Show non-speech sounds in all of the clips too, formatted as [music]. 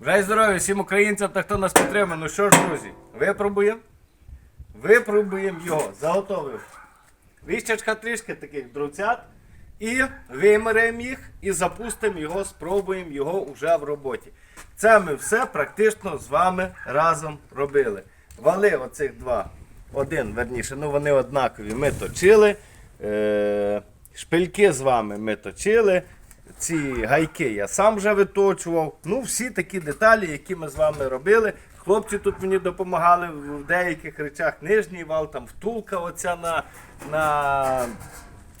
Бажаю здоров'я всім українцям та хто нас підтримує. Ну що ж, друзі, випробуємо. Випробуємо його. Заготовив. Віщачка трішки таких дровцят. І вимеремо їх і запустимо його, спробуємо його вже в роботі. Це ми все практично з вами разом робили. Вали оцих два. Один, верніше, ну вони однакові. Ми точили. Е- шпильки з вами ми точили. Ці гайки я сам вже виточував. Ну, всі такі деталі, які ми з вами робили. Хлопці тут мені допомагали в деяких речах. Нижній вал, там втулка оця на. на...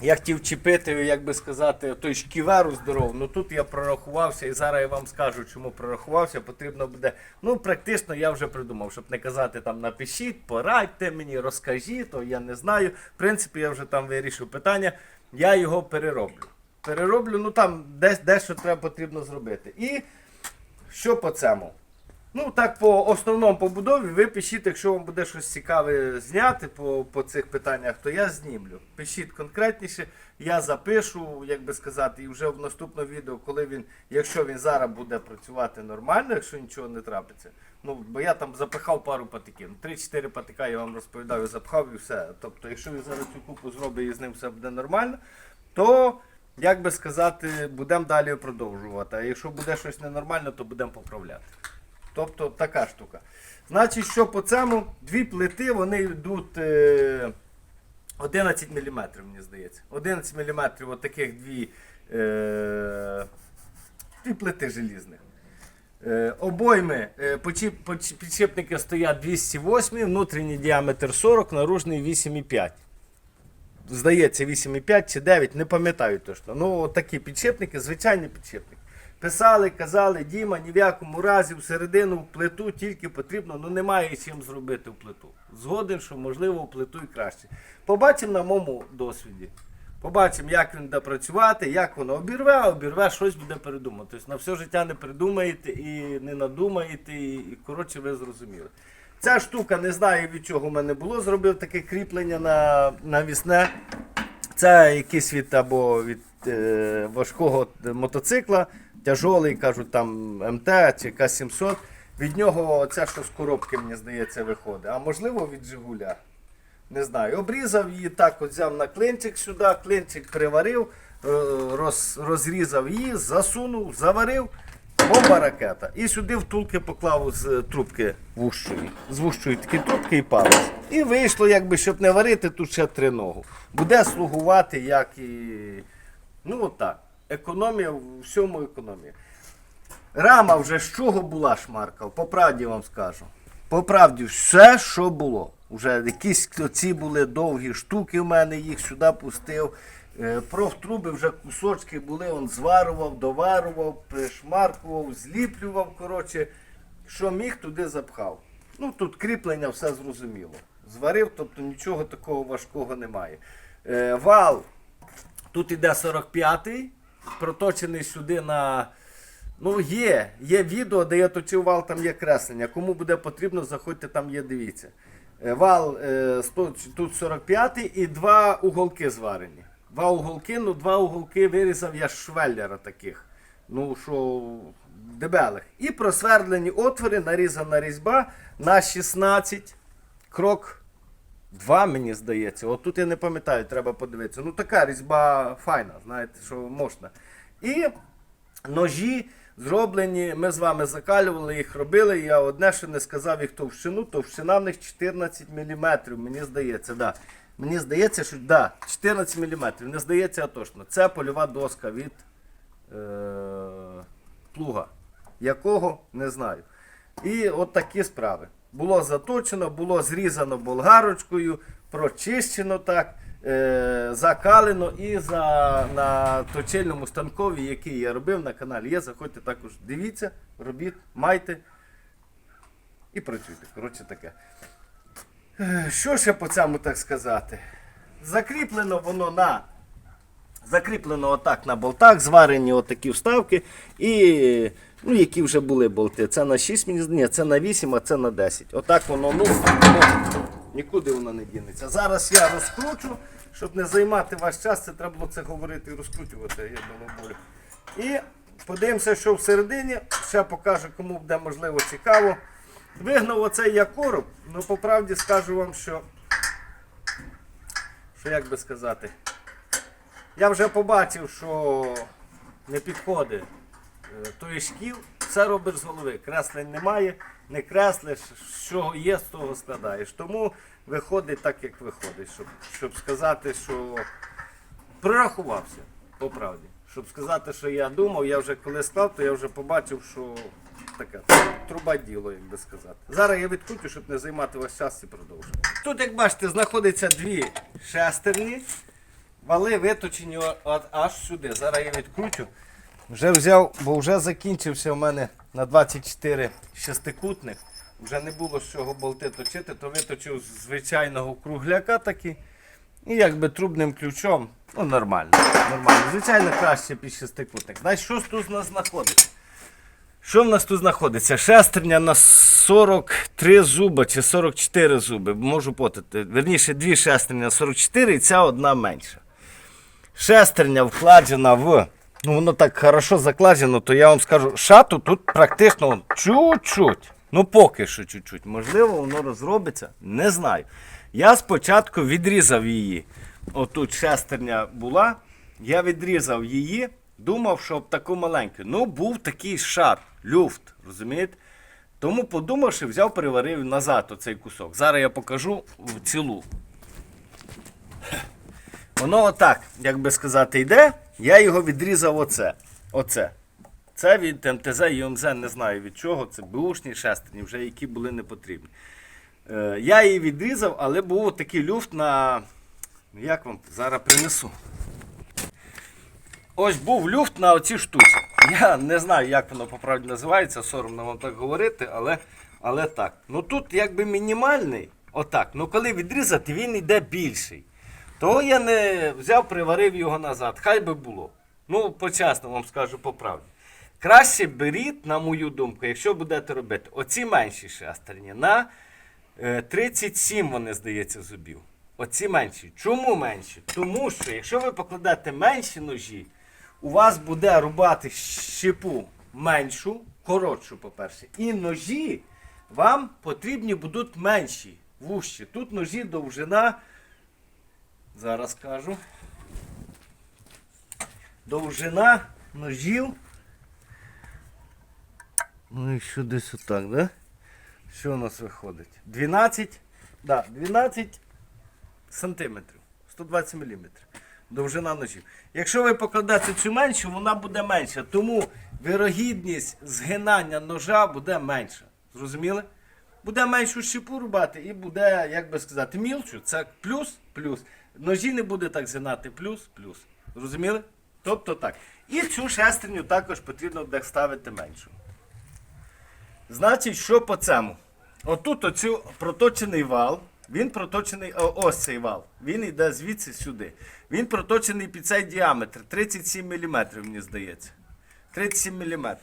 Я хотів чіпити, як би сказати, той шківеру здоров. Ну тут я прорахувався і зараз я вам скажу, чому прорахувався. Потрібно буде. Ну, практично я вже придумав, щоб не казати там напишіть, порадьте мені, розкажіть, то я не знаю. В принципі, я вже там вирішив питання. Я його перероблю. Перероблю, ну там десь дещо треба потрібно зробити. І що по цьому? Ну, так, по основному побудові ви пишіть, якщо вам буде щось цікаве зняти по, по цих питаннях, то я знімлю. Пишіть конкретніше, я запишу, як би сказати, і вже в наступному відео, коли він, якщо він зараз буде працювати нормально, якщо нічого не трапиться. Ну, бо я там запихав пару патиків. 3-4 патика я вам розповідав і запхав і все. Тобто, якщо він зараз цю купу зробить і з ним все буде нормально, то, як би сказати, будемо далі продовжувати. А якщо буде щось ненормально, то будемо поправляти. Тобто така штука. Значить, що по цьому дві плити вони йдуть е, 11 мм, мені здається. 11 мм от таких дві, е, дві плити желізних. Е, обойми, е, підшипники стоять 208, внутрішній діаметр 40, наружний 8,5. Здається, 8,5 чи 9, не пам'ятаю точно. Ну, такі підшипники, звичайні підшипники. Писали, казали, Діма, ні в якому разі всередину в плиту тільки потрібно, ну немає чим зробити в плиту. Згоден, що можливо в плиту і краще. Побачимо на моєму досвіді. Побачимо, як він буде працювати, як воно обірве, обірве, щось буде передумати. Тобто на все життя не придумаєте і не надумаєте, і, і коротше, ви зрозуміли. Ця штука, не знаю від чого в мене було, зробив таке кріплення на, вісне. Це якийсь від або від е, важкого мотоцикла, тяжолий, кажуть, там МТ чи К700. Від нього це що з коробки, мені здається, виходить. А можливо від Жигуля. Не знаю. Обрізав її так, от взяв на клинчик сюди, клинчик приварив, е, роз, розрізав її, засунув, заварив. Бомба ракета. І сюди втулки поклав з трубки вущої. З вущої такі трубки і палець. І вийшло, якби, щоб не варити, тут ще три ногу. Буде слугувати, як і. Ну от так. Економія, в всьому економія. Рама вже з чого була шмаркав, по правді вам скажу. По правді, все, що було. Уже якісь ці були довгі штуки в мене, їх сюди пустив. Е, Профтруби вже кусочки були, он зварував, доварував, пришмаркував, зліплював. Коротше, що міг, туди запхав. Ну тут кріплення все зрозуміло. Зварив, тобто нічого такого важкого немає. Е, Вал Тут іде 45-й, проточений сюди на. Ну, є, є відео, де я точив вал, там є креслення. Кому буде потрібно, заходьте, там є, дивіться. Е, Вал тут 45-й і два уголки зварені. Два уголки, ну два уголки вирізав я з швеллера таких. Ну, що дебелих. І просвердлені отвори, нарізана різьба на 16 крок Два, мені здається. От тут я не пам'ятаю, треба подивитися. Ну така різьба файна, знаєте, що можна. І ножі зроблені, ми з вами закалювали їх, робили. Я одне, що не сказав їх товщину, товщина в них 14 мм, мені здається, да. Мені здається, що да, 14 мм. Не здається, а точно. Це польова доска від е, плуга. Якого не знаю. І от такі справи. Було заточено, було зрізано болгарочкою, прочищено так, е, закалено і за, на точильному станкові, який я робив на каналі. Є, заходьте також, дивіться, робіть, майте і працюйте. Коротше таке. Що ще по цьому так сказати? Закріплено воно на Закріплено отак на болтах, зварені отакі вставки, і, ну, які вже були болти. Це на 6, мені здається, це на 8, а це на 10. Отак воно, ну, нікуди воно не дінеться. Зараз я розкручу, щоб не займати ваш час, це треба було це говорити і розкручувати, я думаю. І Подивимося, що всередині. Ще покажу, кому буде можливо цікаво. Вигнав оцей я короб, ну по правді скажу вам, що. Що як би сказати. Я вже побачив, що не підходить е, той шкіл, все робиш з голови. Креслень немає, не креслиш, що є, з того складаєш. Тому виходить так, як виходить, щоб, щоб сказати, що прорахувався, по правді. Щоб сказати, що я думав, я вже коли склав, то я вже побачив, що таке труба діло, як би сказати. Зараз я відкрутю, щоб не займати ваш час і продовжую. Тут, як бачите, знаходиться дві шестерні. Вали виточені аж сюди. Зараз я відкрутю. Вже взяв, бо вже закінчився у мене на 24 шестикутник. Вже не було з чого болти точити, то виточив з звичайного кругляка такий. І якби трубним ключом. Ну, нормально. нормально. Звичайно, краще під шестикутник. Значить, що тут у нас знаходиться? Що в нас тут знаходиться? Шестерня на 43 зуби чи 44 зуби. Можу потати. Верніше, дві шестерні на 44 і ця одна менша. Шестерня вкладена в. Ну, воно так хорошо закладено, то я вам скажу, шату тут практично чуть-чуть. Ну, поки що чуть-чуть. Можливо, воно розробиться, не знаю. Я спочатку відрізав її. Отут шестерня була. Я відрізав її, думав, що таку маленьку. Ну, був такий шат, люфт, розумієте? Тому подумавши, взяв, переварив назад оцей кусок. Зараз я покажу в цілу. Воно отак, як би сказати, йде. Я його відрізав оце. Оце. Це від МТЗ і МЗ, не знаю від чого. Це бушні шестерні, вже які були не потрібні. Е, я її відрізав, але був такий люфт на. Як вам зараз принесу? Ось був люфт на оці штуці. Я не знаю, як воно по правді називається, соромно вам так говорити, але, але так. Ну тут якби мінімальний, отак. Ну коли відрізати, він йде більший. Того я не взяв, приварив його назад. Хай би було. Ну, почесно вам скажу по правді. Краще беріть, на мою думку, якщо будете робити, оці менші шестерні на е, 37 вони, здається, зубів. Оці менші. Чому менші? Тому що якщо ви покладете менші ножі, у вас буде рубати щепу меншу, коротшу, по-перше. І ножі вам потрібні будуть менші, вущі. Тут ножі довжина. Зараз кажу. Довжина ножів. Ну і що десь отак, да? Що у нас виходить? 12, да, 12 сантиметрів. 120 міліметрів. Довжина ножів. Якщо ви покладете цю меншу, вона буде менша. Тому вирогідність згинання ножа буде менша. Зрозуміли? Буде меншу щепу рубати і буде, як би сказати, мілчу. Це плюс, плюс. Ножі не буде так згинати, плюс, плюс. Зрозуміли? Тобто так. І цю шестерню також потрібно буде ставити меншу. Значить, що по цьому? Отут оцю проточений вал. Він проточений, ось цей вал. Він йде звідси сюди. Він проточений під цей діаметр 37 мм, мені здається. 37 мм.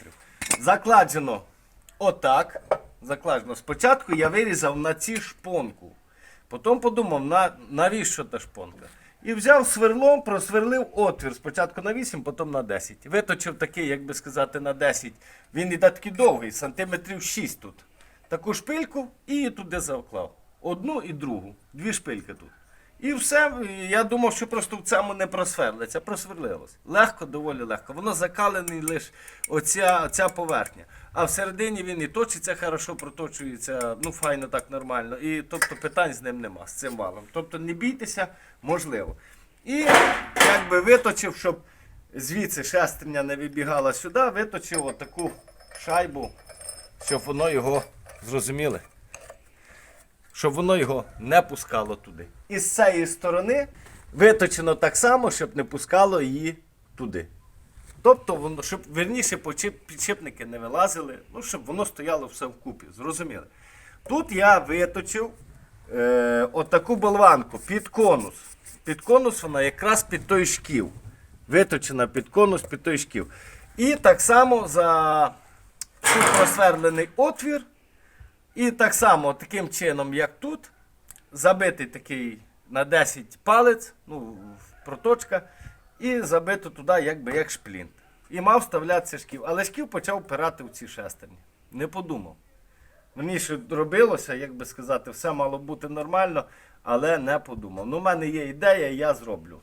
Закладено отак. Закладено. Спочатку я вирізав на ці шпонку. Потім подумав, на, навіщо та шпонка. І взяв сверлом, просверлив отвір. Спочатку на 8, потім на 10. Виточив такий, як би сказати, на 10. Він іде такий довгий, сантиметрів 6 тут. Таку шпильку і туди завклав. Одну і другу. Дві шпильки тут. І все, я думав, що просто в цьому не просверлиться, просверлилось. Легко, доволі легко. Воно закалений лише оця, оця поверхня. А всередині він і точиться, хорошо проточується, ну файно так нормально. І тобто питань з ним нема, з цим валом. Тобто не бійтеся, можливо. І якби виточив, щоб звідси шестерня не вибігала сюди, виточив отаку шайбу, щоб воно його зрозуміли щоб воно його не пускало туди. І з цієї сторони виточено так само, щоб не пускало її туди. Тобто, воно, щоб верніше підшипники не вилазили, ну, щоб воно стояло все вкупі. Зрозуміли? Тут я виточив е, отаку болванку під конус. Під конус вона якраз під той шків. Виточена під конус під той шків. І так само за просверлений отвір. І так само, таким чином, як тут, забитий такий на 10 палець, ну, проточка, і забито туди, якби як шплінт. і мав вставлятися шків. Але шків почав пирати в ці шестерні. Не подумав. Мені ще робилося, як би сказати, все мало бути нормально, але не подумав. Ну, в мене є ідея, я зроблю.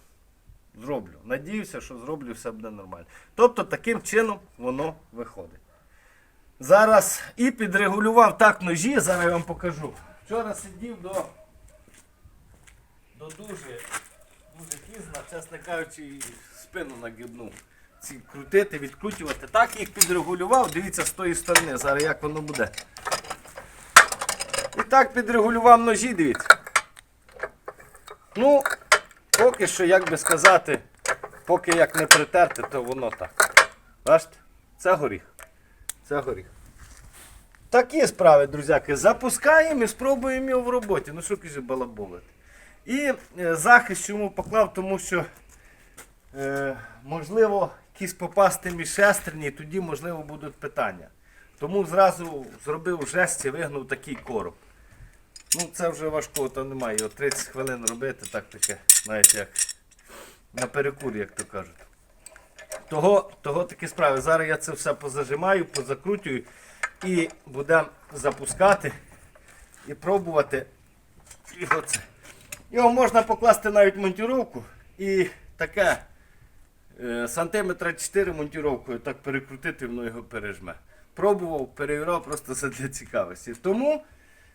Зроблю. Надіюся, що зроблю все буде нормально. Тобто таким чином воно виходить. Зараз і підрегулював так ножі, зараз я вам покажу. Вчора сидів до, до дуже, дуже пізно, чесно кажучи, спину нагибнув. Ці крутити, відкручувати. Так їх підрегулював, дивіться з тої сторони, зараз як воно буде. І так підрегулював ножі, дивіться. Ну, поки що, як би сказати, поки як не притерти, то воно так. Бачите? Це горіх. Це горіх. Такі справи, друзяки, запускаємо і спробуємо його в роботі. Ну що каже балаболити. І е, захист чому поклав, тому що е, можливо якісь попасти між шестерні, і тоді можливо будуть питання. Тому зразу зробив жест і вигнув такий короб. Ну це вже важкого то немає. Його 30 хвилин робити, так таке, знаєте, як на перекур, як то кажуть. Того, того такі справи. Зараз я це все позажимаю, позакрутюю і будемо запускати і пробувати його це. Його можна покласти навіть монтіровку і таке е, сантиметра 4 монтіровкою так перекрутити, воно його пережме. Пробував, перевіряв просто це для цікавості. Тому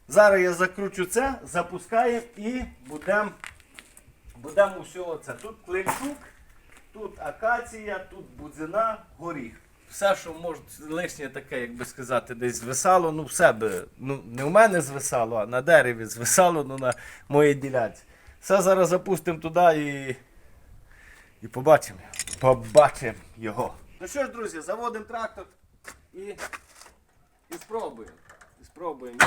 зараз я закручу це, запускаємо і будемо будемо усього це. Тут клинчук, тут акація, тут будзина, горіх. Все, що може лишнє таке, як би сказати, десь звисало, ну в себе, ну не в мене звисало, а на дереві звисало, ну на моїй ділянці. Все зараз запустимо туди і, і побачимо. Побачимо його. Ну що ж, друзі, заводимо трактор і, і спробуємо. І спробуємо.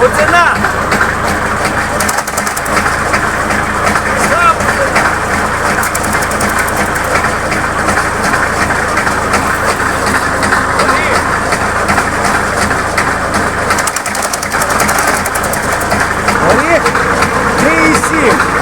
Будзина! Сам будзина! Горіх! Горіх 3,7.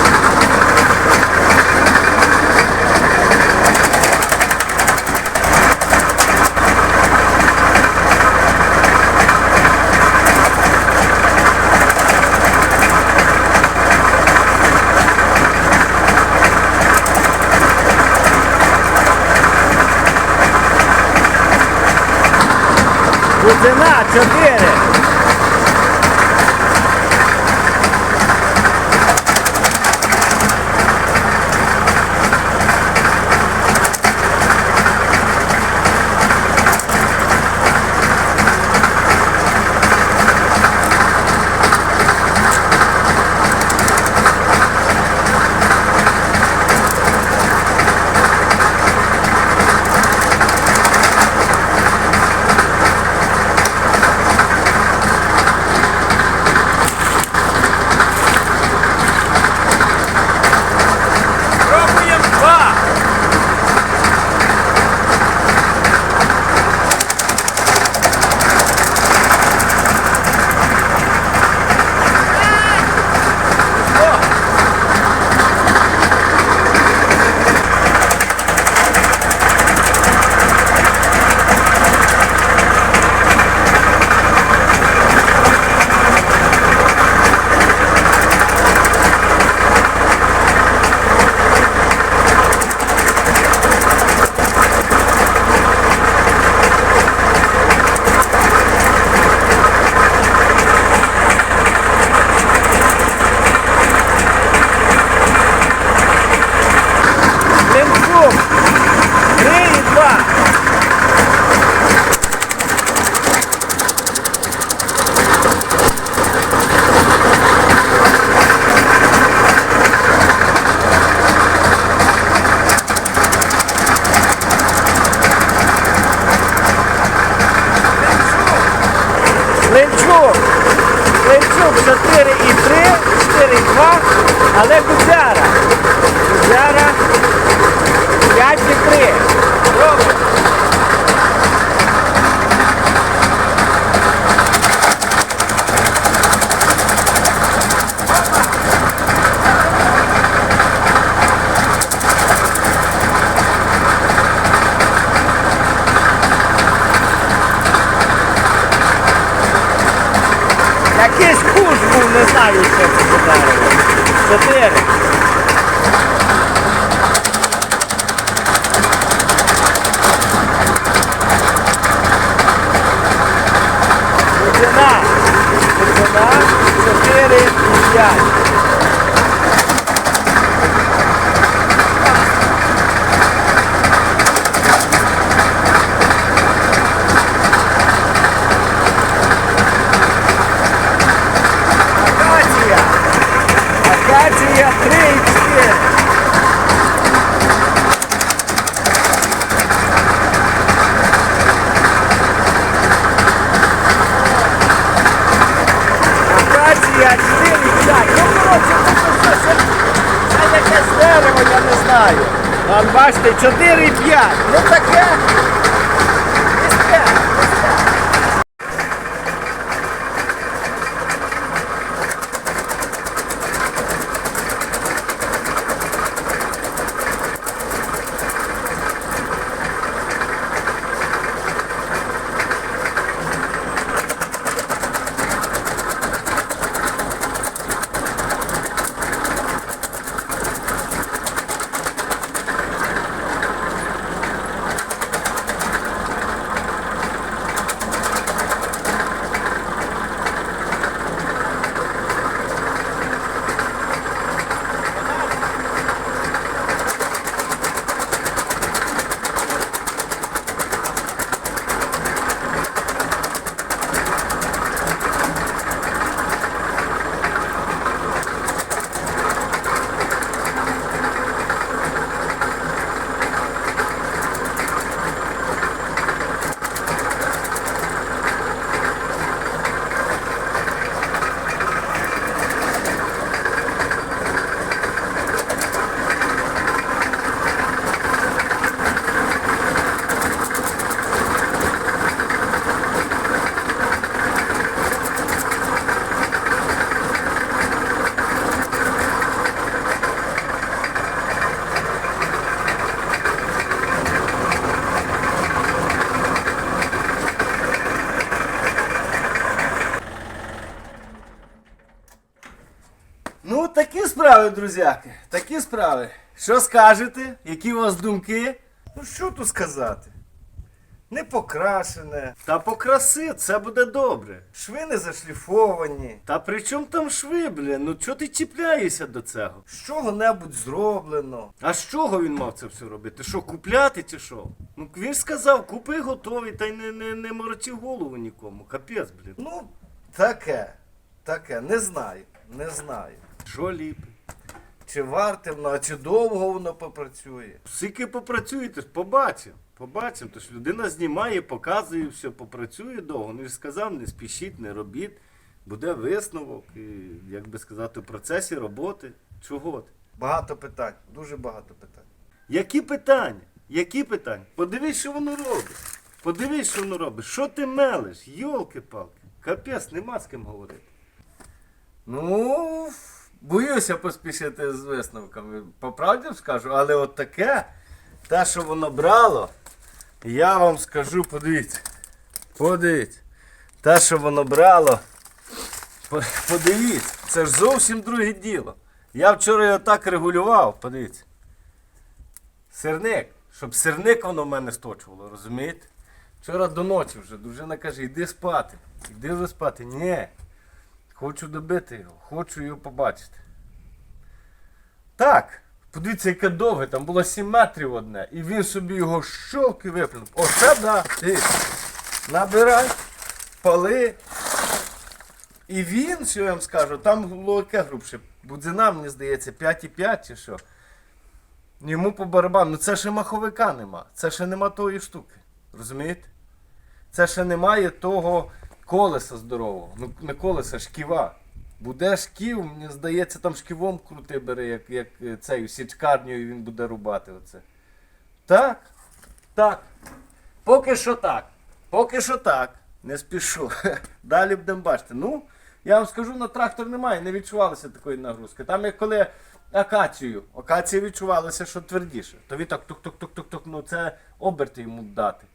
Будзина 4. Клинчук. Клинчук 4 і 3, 4 і 2, але Гудзяра. Гудзяра 5 і 3. Добре. Якийсь куш був, не знаю, що це за. Чотири. Луцина. Луцина. Чотири і п'ять. Акація. Акація 3 і 4. Акація 4 і 5. Ну, коротше, тут щось, це, це якесь дерево, я не знаю. Вон, бачите, 4 і 5. Ну таке. Місце. Ну, такі справи, друзяки. Такі справи. Що скажете? Які у вас думки? Ну що тут сказати? Не покрашене. Та покраси, це буде добре. Шви не зашліфовані. Та при чому там шви, блін? Ну чого ти чіпляєшся до цього? З чого-небудь зроблено. А з чого він мав це все робити? Що, купляти чи що? Ну він ж сказав, купи готовий та й не, не, не морочи голову нікому. Капець, блін. Ну, таке. Таке, не знаю. Не знаю. Що ліпить? Чи варте воно, а чи довго воно попрацює? Скільки попрацюєте, побачимо. Побачимо. Тож людина знімає, показує все, попрацює довго. Ну, я ж сказав, не спішіть, не робіть. Буде висновок, і, як би сказати, в процесі роботи. Чого ти? Багато питань, дуже багато питань. Які питання? Які питання? Подивись, що воно робить. Подивись, що воно робить. Що ти мелиш? Йолки-палки. Капець, нема з ким говорити. Ну, боюся поспішити з висновками. По правді скажу, але от таке, те, що воно брало, я вам скажу, подивіться. Подивіться. Те, що воно брало. Подивіться, це ж зовсім друге діло. Я вчора його так регулював, подивіться. Сирник, щоб сирник воно в мене сточувало, розумієте? Вчора до ночі вже дружина каже, йди спати. Йди вже спати. Ні. Хочу добити його, хочу його побачити. Так, подивіться, яке довге, там було 7 метрів одне. І він собі його щолк і виплюнув. Оце да. Ти. Набирай, пали. І він, що я вам скажу, там було яке грубше. Будзина, мені здається, 5,5 чи що. Йому по барабану. Ну це ще маховика нема. Це ще нема тої штуки. Розумієте? Це ще немає того колеса здорового. Ну, не колеса, шківа. Буде шків, мені здається, там шківом крути бере, як, як е, цей січкарню, і він буде рубати оце. Так, так. Поки що так. Поки що так. Не спішу. [laughs] Далі будемо бачити. Ну, я вам скажу, на трактор немає, не відчувалося такої нагрузки. Там як коли акацію, акація відчувалося, що твердіше. То він так тук-тук-тук-тук-тук, ну це оберти йому дати.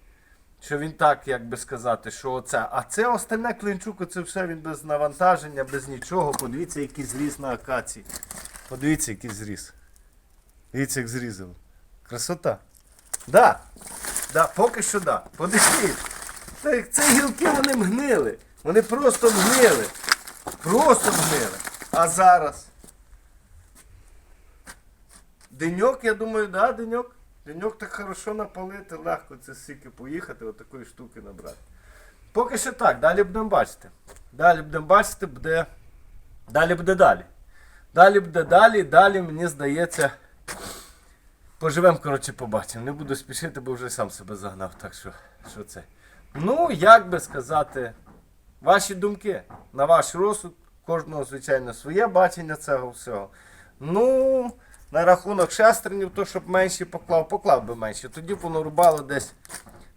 Що він так, як би сказати, що оце. А це остальне клинчук, це все він без навантаження, без нічого. Подивіться, який зріз на акації. Подивіться, який зріз. Дивіться, як зрізали. Красота. Да. Да, поки що да. Подивіться. Це гілки вони мгнили. Вони просто мгнили. Просто мгнили. А зараз. Деньок, я думаю, да, деньок. Деньок так хорошо напалити, легко це стільки поїхати, отакої штуки набрати. Поки що так, далі будемо бачити. Далі будемо бачити, буде. Далі буде далі. Далі буде далі, далі, мені здається. Поживемо, коротше, побачимо. Не буду спішити, бо вже сам себе загнав. Так що, що це. Ну, як би сказати, ваші думки на ваш розсуд. Кожного, звичайно, своє бачення цього всього. Ну, на рахунок шестернів, то щоб менші поклав, поклав би менше. Тоді б воно рубало десь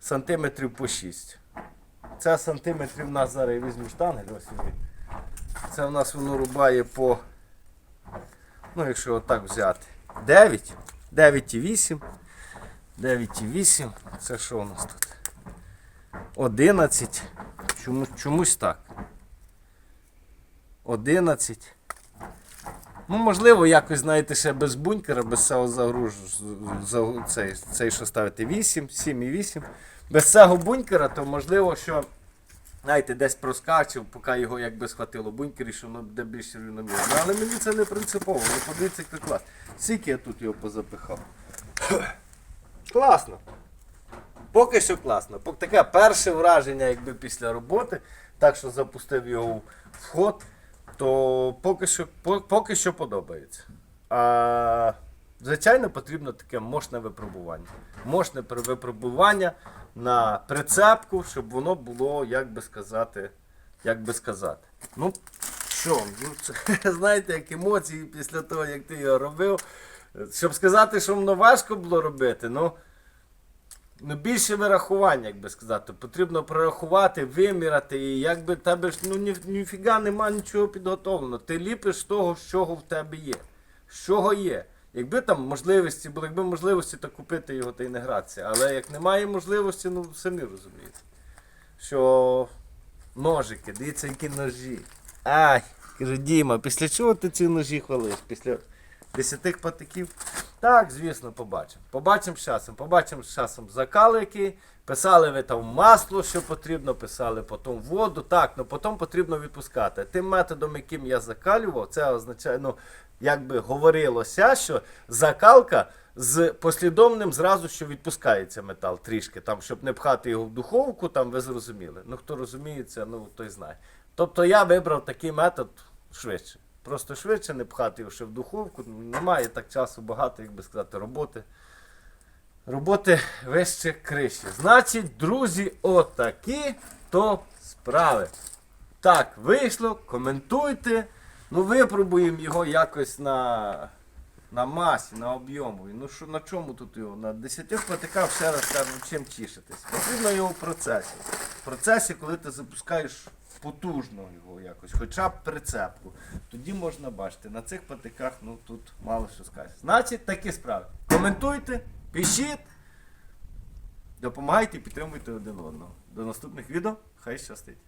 сантиметрів по 6. Це сантиметрів у нас зараз я візьму штанги. ось візьміть. Це в нас воно рубає по. Ну, якщо отак взяти. 9. 9,8. 9,8. Це що у нас тут? 11. Чому, чомусь так. 11. Ну, можливо, якось, знаєте, ще без бункера, без цього загруж, за, цей, цей, що ставити 8, 7,8. Без цього бункера, то можливо, що знаєте, десь проскачив, поки його якби схватило бункер і що воно буде більш рівномірно. Але мені це не принципово. Ну, подивіться, як клас. Скільки я тут його позапихав. [clears throat] Класно. Поки що класно. Таке перше враження, якби після роботи, так що запустив його в ход, то поки що, поки що подобається. А, звичайно, потрібно таке мощне випробування. Мощне випробування на прицепку, щоб воно було, як би сказати, як би сказати. Ну, що, ну, це, [laughs] знаєте, як емоції після того, як ти його робив. Щоб сказати, що воно важко було робити, ну. Ну, більше вирахування, як би сказати. Потрібно прорахувати, виміряти, і якби тебе ж ну ні, ніфіга нема нічого підготовлено. Ти ліпиш того, з чого в тебе є. З чого є. Якби там можливості були, якби можливості, то купити його та й не гратися. Але як немає можливості, ну самі розумієте. Що ножики, дивіться, які ножі. Ай, кажу, Діма, після чого ти ці ножі хвалиш? Після десятих патиків? Так, звісно, побачимо. Побачимо з часом. Побачимо з часом закали які. Писали ви там масло, що потрібно, писали потім воду. Так, ну потім потрібно відпускати. Тим методом, яким я закалював, це означає, ну, якби говорилося, що закалка з послідовним зразу, що відпускається метал трішки, там, щоб не пхати його в духовку, там ви зрозуміли. Ну хто розуміється, ну той знає. Тобто я вибрав такий метод швидше. Просто швидше не пхати його ще в духовку. Немає так часу багато, як би сказати, роботи. Роботи вище криші. Значить, друзі, отакі то справи. Так, вийшло, коментуйте. Ну, випробуємо його якось на, на масі, на об'єму. Ну що на чому тут його? На 10 платиках ще раз кажу, чим тішитись. Потрібно його в процесі. В процесі, коли ти запускаєш потужно його якось, хоча б прицепку, тоді можна бачити. На цих патиках ну тут мало що сказати. Значить, такі справи. Коментуйте, пишіть, допомагайте підтримуйте один одного. До наступних відео. Хай щастить.